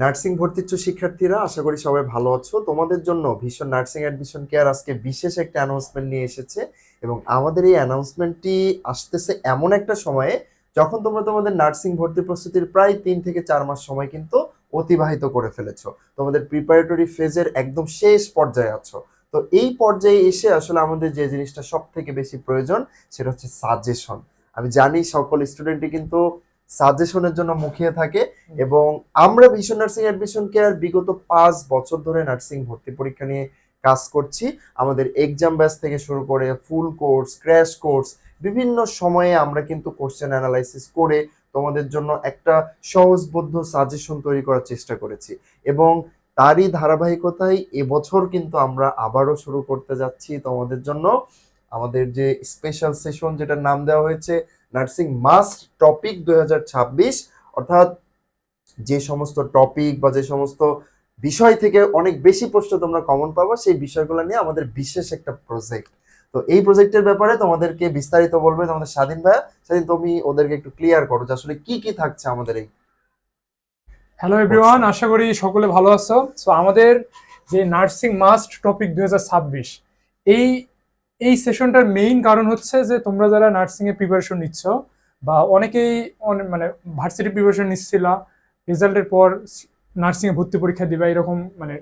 Nursing ভর্তিচ্ছ শিক্ষার্থীরা, আশা করি সবাই ভালো আছো। তোমাদের জন্য ভীষণ নার্সিং অ্যাডমিশন কেয়ার আজকে বিশেষ একটা অ্যানাউন্সমেন্ট নিয়ে এসেছে এবং আমাদের এই অ্যানাউন্সমেন্টটি আসতেছে এমন একটা সময়ে যখন তোমরা তোমাদের নার্সিং ভর্তি প্রস্তুতির প্রায় তিন থেকে চার মাস সময় কিন্তু অতিবাহিত করে ফেলেছো। তোমাদের প্রিপারেটরি ফেজের একদম শেষ পর্যায়ে আছো। তো এই পর্যায়ে এসে আসলে আমাদের যে জিনিসটা সব থেকে বেশি প্রয়োজন সেটা হচ্ছে সাজেশন আমি জানি সকল স্টুডেন্টই কিন্তু সাজেশনের জন্য মুখিয়ে থাকে এবং আমরা ভীষণ নার্সিং অ্যাডমিশন কেয়ার বিগত পাঁচ বছর ধরে নার্সিং ভর্তি পরীক্ষা নিয়ে কাজ করছি। আমাদের এক্সাম ব্যাচ থেকে শুরু করে ফুল কোর্স ক্র্যাশ কোর্স বিভিন্ন সময়ে আমরা কিন্তু কোশ্চেন অ্যানালাইসিস করে তোমাদের জন্য একটা সহজবোধ্য সাজেশন তৈরি করার চেষ্টা করেছি এবং তারই ধারাবাহিকতায় এবছর কিন্তু আমরা আবারও শুরু করতে যাচ্ছি তোমাদের জন্য। আমাদের যে স্পেশাল সেশন যেটার নাম দেওয়া হয়েছে নার্সিং মাস্ট টপিক দুই অর্থাৎ যে সমস্ত টপিক বা যে সমস্ত বিষয় থেকে অনেক বেশি প্রশ্ন তোমরা কমন পাবো, সেই বিষয়গুলো নিয়ে আমাদের বিশেষ একটা প্রজেক্ট তো এই প্রজেক্টের ব্যাপারে তোমাদেরকে বিস্তারিত বলবে তোমাদের স্বাধীন ভাইয়া। স্বাধীন, তুমি ওদেরকে একটু ক্লিয়ার করো যে আসলে কি কি থাকছে আমাদের এই। হ্যালো এভরিওয়ান আশা করি সকলে ভালো আছো। সো আমাদের যে নার্সিং মাস্ট টপিক দুই হাজার ছাব্বিশ, এই এই সেশনটার মেইন কারণ হচ্ছে যে তোমরা যারা নার্সিং এ প্রিপারেশন নিচ্ছ বা অনেকেই অনে- মানে ভার্সিটি প্রিপারেশন নিচ্ছিলা রেজাল্টের পর নার্সিং এ ভর্তি পরীক্ষা দিবা, এরকম মানে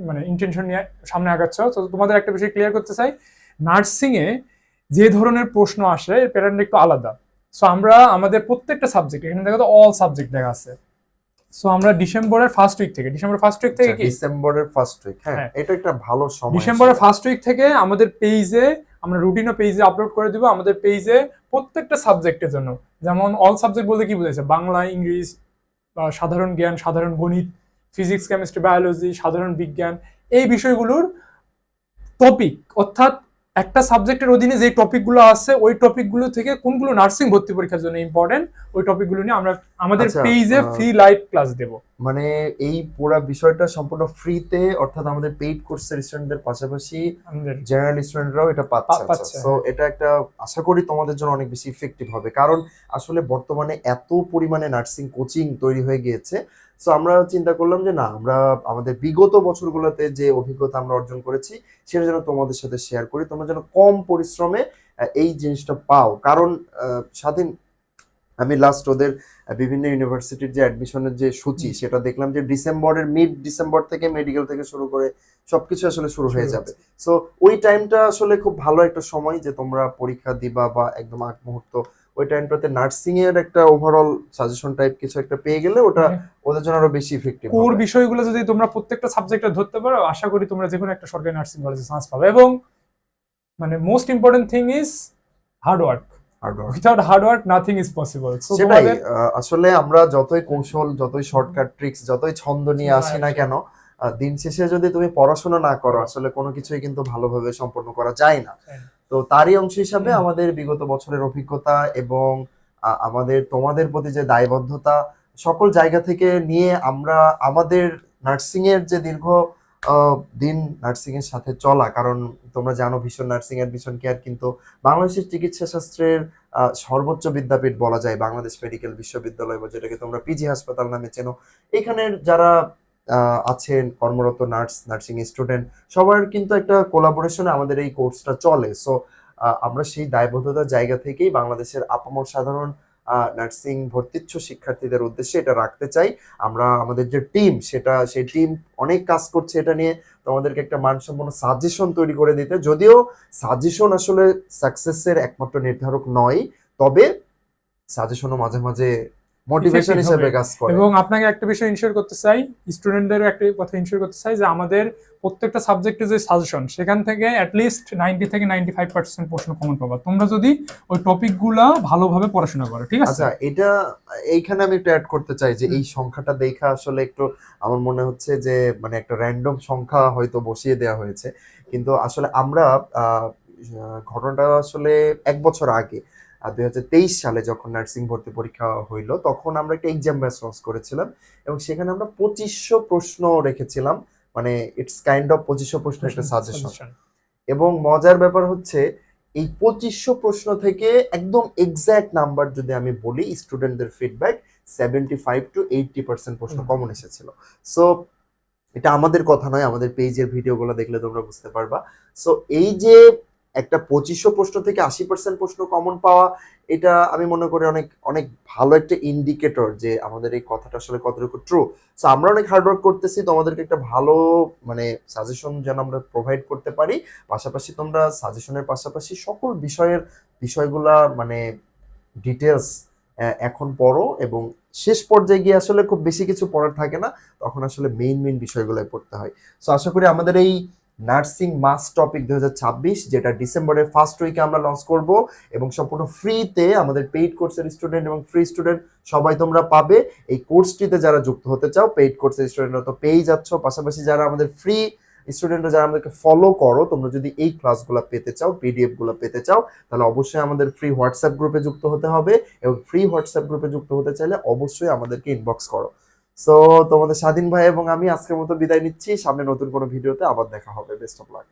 মানে ইন্টেনশন নিয়ে সামনে আগাচ্ছ। তো তোমাদের একটা বিষয় ক্লিয়ার করতে চাই নার্সিং এ যে ধরনের প্রশ্ন আসে, এর প্যাটার্নটা একটু আলাদা। সো আমরা, আমাদের প্রত্যেকটা সাবজেক্ট এখানে দেখা তো অল সাবজেক্ট দেখা আছে। সো আমরা ডিসেম্বরের ফার্স্ট উইক থেকে ডিসেম্বর ফার্স্ট উইক থেকে কি? ডিসেম্বরের ফার্স্ট উইক হ্যাঁ হ্যাঁ। এটা একটা ভালো সময় ডিসেম্বরের ফার্স্ট উইক থেকে আমাদের পেজে আমরা রুটিনও পেজে আপলোড করে দিব আমাদের পেজে প্রত্যেকটা সাবজেক্টের জন্য। যেমন অল সাবজেক্ট বলতে কি বুঝেছে বাংলা ইংলিশ বা সাধারণ জ্ঞান সাধারণ গণিত ফিজিক্স কেমিস্ট্রি বায়োলজি সাধারণ বিজ্ঞান এই বিষয়গুলোর টপিক অর্থাৎ একটা সাবজেক্টের অধীনে যে টপিকগুলো আছে ওই টপিকগুলো থেকে কোনগুলো নার্সিং ভর্তি পরীক্ষার জন্য ইম্পর্টেন্ট ওই টপিকগুলো নিয়ে আমরা আমাদের আচ্ছা, পেজে ফ্রি লাইভ ক্লাস দেব। মানে এই পুরো বিষয়টা সম্পূর্ণ ফ্রিতে অর্থাৎ আমাদের পেইড কোর্সের স্টুডেন্টদের পাশাপাশি জেনারেল স্টুডেন্টরাও এটা পাচ্ছে সো এটা একটা আশা করি তোমাদের জন্য অনেক বেশি ইফেক্টিভ হবে। কারণ আসলে বর্তমানে এত পরিমাণে নার্সিং কোচিং তৈরি হয়ে গিয়েছে সো আমরা চিন্তা করলাম যে না আমরা আমাদের বিগত বছরগুলোতে যে অভিজ্ঞতা আমরা অর্জন করেছি সেটা যেন তোমাদের সাথে শেয়ার করি তোমরা যেন কম পরিশ্রমে এই জিনিসটা পাও। কারণ স্বাধীন আমি লাস্ট ওদের বিভিন্ন ইউনিভার্সিটির যে অ্যাডমিশনের যে সূচি সেটা দেখলাম যে ডিসেম্বরের মিড ডিসেম্বর থেকে মেডিকেল থেকে শুরু করে সবকিছু আসলে শুরু হয়ে যাবে। সো ওই টাইমটা আসলে খুব ভালো একটা সময় যে তোমরা পরীক্ষা দিবা বা একদম আগ মুহূর্ত ওই টাইমটাতে নার্সিং এর একটা ওভারঅল সাজেশন টাইপ কিছু একটা পেয়ে গেলে ওটা ওদের জন্য আরও বেশি ইফেক্টিভ কোর বিষয়গুলো যদি তোমরা প্রত্যেকটা সাবজেক্টে ধরতে পারো আশা করি তোমরা যে কোনো একটা সরকারি নার্সিং কলেজে চান্স পাবে। এবং মানে most important thing is hard work without hard work nothing is possible so সেটাই আসলে আমরা যতই কৌশল যতই শর্টকাট ট্রিক্স যতই ছন্দ নিয়ে আসি না কেন দিন শেষে যদি তুমি পড়াশোনা না করো আসলে কোনো কিছুই কিন্তু ভালোভাবে সম্পন্ন করা যায় না। হ্যাঁ। তো তারই অংশ হিসাবে আমাদের বিগত বছরের অভিজ্ঞতা এবং আমাদের তোমাদের প্রতি যে দায়বদ্ধতা সকল জায়গা থেকে নিয়ে আমরা আমাদের নার্সিং এর যে দীর্ঘ দিন নার্সিং এর সাথে চলা কারণ তোমরা জানো ভীষণ নার্সিং এর ভীষণ কেয়ার কিন্তু বাংলাদেশের চিকিৎসা শাস্ত্রের সর্বোচ্চ বিদ্যাপীঠ বলা যায় বাংলাদেশ মেডিকেল বিশ্ববিদ্যালয় বা যেটাকে তোমরা পিজি হাসপাতাল নামে চেনো। এখানের যারা আছেন কর্মরত নার্স, নার্সিং স্টুডেন্ট, সবার কিন্তু একটা কোলাবোরেশনে আমাদের এই কোর্সটা চলে। সো আমরা সেই দায়বদ্ধতার জায়গা থেকেই বাংলাদেশের আপামর সাধারণ নার্সিং ভর্তিচ্ছ শিক্ষার্থীদের উদ্দেশ্যে এটা রাখতে চাই। আমরা আমাদের যে টিম সেটা, সেই টিম অনেক কাজ করছে এটা নিয়ে। তোমাদেরকে একটা মানসম্পন্ন সাজেশন তৈরি করে দিতে। যদিও সাজেশন আসলে সাকসেসের একমাত্র নির্ধারক নয়, তবে সাজেশনও মাঝে মাঝে মোটিভেশন হিসেবে কাজ করে। এবং আপনাকে একটা বিষয় ইনশিওর করতে চাই স্টুডেন্টদেরও একটা কথা ইনশিওর করতে চাই যে আমাদের প্রত্যেকটা সাবজেক্টের যে সাজেশন সেখান থেকে অ্যাটলিস্ট নাইনটি থেকে নাইনটি ফাইভ পার্সেন্ট প্রশ্ন কমন পাবা। তোমরা যদি ওই টপিকগুলো ভালোভাবে পড়াশোনা করো ঠিক আছে? আচ্ছা এটা এইখানে আমি একটু অ্যাড করতে চাই যে এই সংখ্যাটা দেখা আসলে একটু আমার মনে হচ্ছে যে মানে একটা র্যান্ডম সংখ্যা হয়তো বসিয়ে দেওয়া হয়েছে। কিন্তু আসলে আমরা আহ, ঘটনাটা আসলে এক বছর আগে দুই হাজার তেইশ সালে যখন নার্সিং ভর্তি পরীক্ষা হইল তখন আমরা একটা এক্সাম ব্যাচ লঞ্চ করেছিলাম এবং সেখানে আমরা পঁচিশশো প্রশ্ন রেখেছিলাম। মানে ইটস কাইন্ড অফ পঁচিশশো প্রশ্ন একটা সাজেশন এবং মজার ব্যাপার হচ্ছে এই পঁচিশশো প্রশ্ন থেকে একদম এক্স্যাক্ট নাম্বার যদি আমি বলি স্টুডেন্টদের feedback seventy five to eighty percent প্রশ্ন কমন এসেছিল। সো এটা আমাদের কথা নয় আমাদের পেজের ভিডিওগুলো দেখলে তোমরা বুঝতে পারবা। সো এই যে একটা পঁচিশশো প্রশ্ন থেকে আশি পার্সেন্ট প্রশ্ন কমন পাওয়া, এটা আমি মনে করি অনেক অনেক ভালো একটা ইন্ডিকেটর যে আমাদের এই কথাটা আসলে কতটুকু ট্রু সো আমরা অনেক হার্ডওয়ার্ক করতেছি তোমাদেরকে একটা ভালো মানে সাজেশন যেন আমরা প্রোভাইড করতে পারি। পাশাপাশি তোমরা সাজেশনের পাশাপাশি সকল বিষয়ের বিষয়গুলা মানে ডিটেলস এখন পড়ো এবং শেষ পর্যায়ে গিয়ে আসলে খুব বেশি কিছু পড়ার থাকে না, তখন আসলে মেইন মেইন বিষয়গুলোই পড়তে হয়। সো আশা করি আমাদের এই নার্সিং মাস টপিক দু হাজার ছাব্বিশ, যেটা ডিসেম্বরের ফার্স্ট উইকে আমরা লঞ্চ করব এবং সম্পূর্ণ ফ্রিতে আমাদের পেইড কোর্সের স্টুডেন্ট এবং ফ্রি স্টুডেন্ট সবাই তোমরা পাবে। এই কোর্সটিতে যারা যুক্ত হতে চাও পেইড কোর্সের স্টুডেন্টরা তো পেয়েই যাচ্ছ। পাশাপাশি যারা আমাদের ফ্রি স্টুডেন্টরা যারা আমাদেরকে ফলো করো, তোমরা যদি এই ক্লাসগুলো পেতে চাও পিডিএফগুলো পেতে চাও, তাহলে অবশ্যই আমাদের ফ্রি হোয়াটসঅ্যাপ গ্রুপে যুক্ত হতে হবে এবং ফ্রি হোয়াটসঅ্যাপ গ্রুপে যুক্ত হতে চাইলে অবশ্যই আমাদেরকে ইনবক্স করো। সো তোমাদের স্বাধীন ভাই এবং আমি আজকের মতো বিদায় নিচ্ছি। সামনে নতুন কোনো ভিডিওতে আবার দেখা হবে। Best of luck